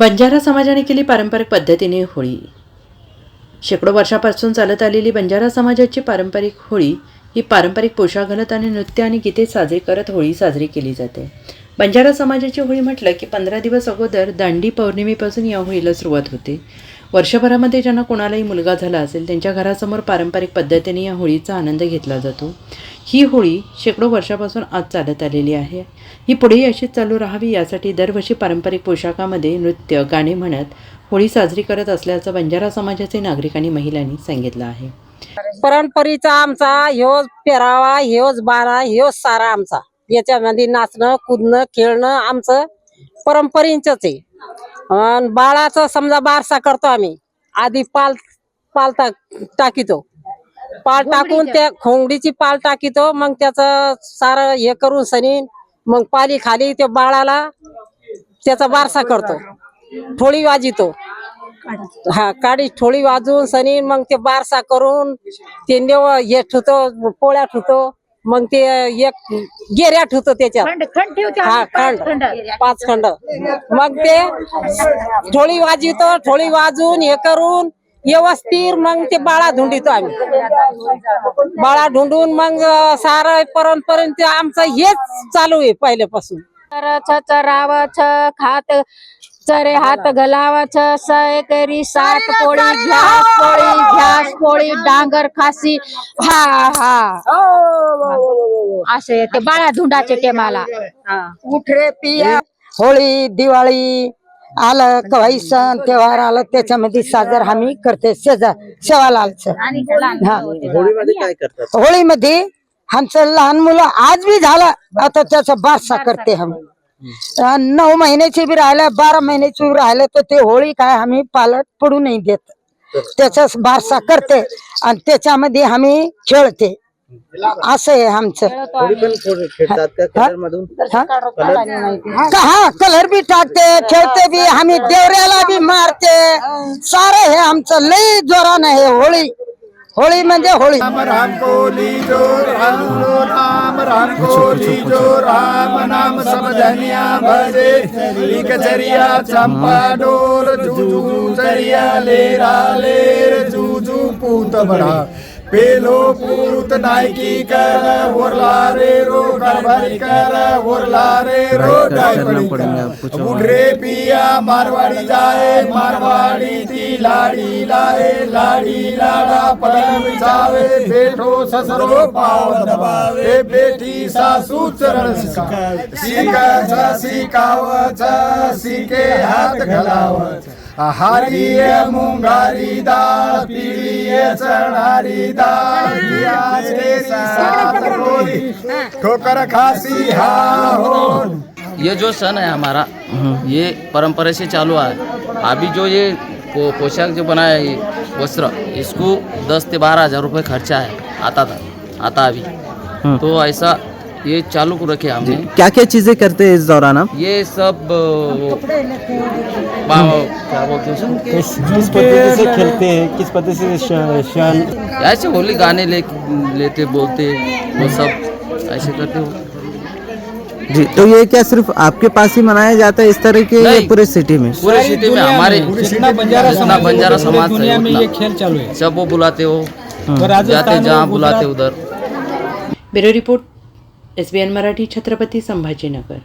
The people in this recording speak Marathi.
बंजारा समाजाने केली पारंपरिक पद्धतीने होळी. शेकडो वर्षापासून चालत आलेली बंजारा समाजाची पारंपरिक होळी ही पारंपरिक पोशाख घालत आणि नृत्य आणि गीते साजरी करत होळी साजरी केली जाते. बंजारा समाजाची होळी म्हटलं की पंधरा दिवस अगोदर दांडी पौर्णिमेपासून या होळीला सुरुवात होते. वर्षभरामध्ये ज्यांना कोणालाही मुलगा झाला असेल त्यांच्या घरासमोर पारंपरिक पद्धतीने या होळीचा आनंद घेतला जातो. ही होळी शेकडो वर्षापासून आज चालत आलेली आहे. ही पुढेही अशीच चालू राहावी यासाठी दरवर्षी पारंपरिक पोशाखामध्ये नृत्य गाणे म्हणत होळी साजरी करत असल्याचं बंजारा समाजाचे नागरिकांनी महिलांनी सांगितलं आहे. परंपरेचा आमचा ह्योच पेरावा ह्योच बारा ह्योच सारा आमचा. याच्यामध्ये नाचणं कुदणं खेळणं आमचं परंपरेच आहे. अन बाळाचं समजा बारसा करतो आम्ही आधी पाल पाल टाक टाकीतो. पाल टाकून त्या खोंगडीची पाल टाकीतो मग त्याचं सारं हे करून सनी मग पाली खाली त्या बाळाला त्याचा बारसा करतो. ठोळी वाजितो. हा काडी ठोळी वाजवून सनी मग ते बारसा करून ते नेव हे ठुतो पोळ्या ठुतो मग ते एक गेऱ्या ठुतो त्याच्यात. हा खंड पाच खंड. मग ते ठोळी वाजवितो ठोळी वाजवून हे करून व्यवस्थित मग ते बाळा धुंडितो आम्ही. बाळा ढुंडून मग सारं परंपरेंत आमचं हेच चालू आहे पहिल्यापासून. चरावच खात चरे हात सय करी सात पोळी घ्यास पोळी घ्यास पोळी डांगर खासी हा हा असे ते बाळा धुंडाचे ते मला उठरे पिया होळी दिवाळी आलं कवाई सण तेव्हार आलं त्याच्यामध्ये साजर आम्ही करते शेजार सेवालालचं हा होळीमध्ये आमचं लहान मुलं आज बी झालं. आता त्याचा बारसा करते आम्ही. नऊ महिन्याची बी राहिलं बारा महिन्याची बी राहिलं तर ते होळी काय आम्ही पालट पडू नाही देत. त्याचा बारसा करते आणि त्याच्यामध्ये आम्ही खेळते. असं आहे आमचं. हा? का हा? कलर? बी टाकते खेळते बी आम्ही देवऱ्याला बी मारते. सारं हे आमचं लई जोरान आहे होळी. होळी म्हणजे होळी. राम कोली जो राम राम राम कोली जो राम नाम सब धनिया भजे. एक चरिया चंपा डोर जूजू चरिया लेरा लेर जूजू पूत बड़ा पेलो पूत नायकी कर ओरला रे रो गरबरी कर ओरला रे रो उठरे पिया मारवाड़ी जाए मारवाड़ी ती लाड़ी लाए लाड़ी लाड़ा पलंग बिछावे बेटो ससरो पाव दबावे बेटी सासू चरण सिकावे। सिका सिकावच सिके हात घालावच हारी मुंगारी पोरी, ठोकर खासी हा ये जो सन है हमारा ये परंपरा से चालू है अभी जो ये पो, पोशाक जो बनाया है ये वस्त्र इसको दस से बारह हज़ार रुपये खर्चा है आता था आता अभी। तो ऐसा ये चालू को रखे हमने। क्या क्या चीज़ें करते हैं इस दौरान आप? ये सब हैं? किस पद्धति से खेलते हैं? किस पद्धति से शान ऐसे होली गाने ले लेते बोलते वो सब ऐसे करते हो जी तो ये क्या सिर्फ़ आपके पास ही मनाया जाता है इस तरह के या पूरे सिटी में? पूरे सिटी में हमारे जितना बंजारा समाज है, है, दुनिया में ये खेल चालू है। सब वो बुलाते हो तो जाते जहाँ बुलाते उधर। Bureau report S B N Marathi Chhatrapati Sambhajinagar.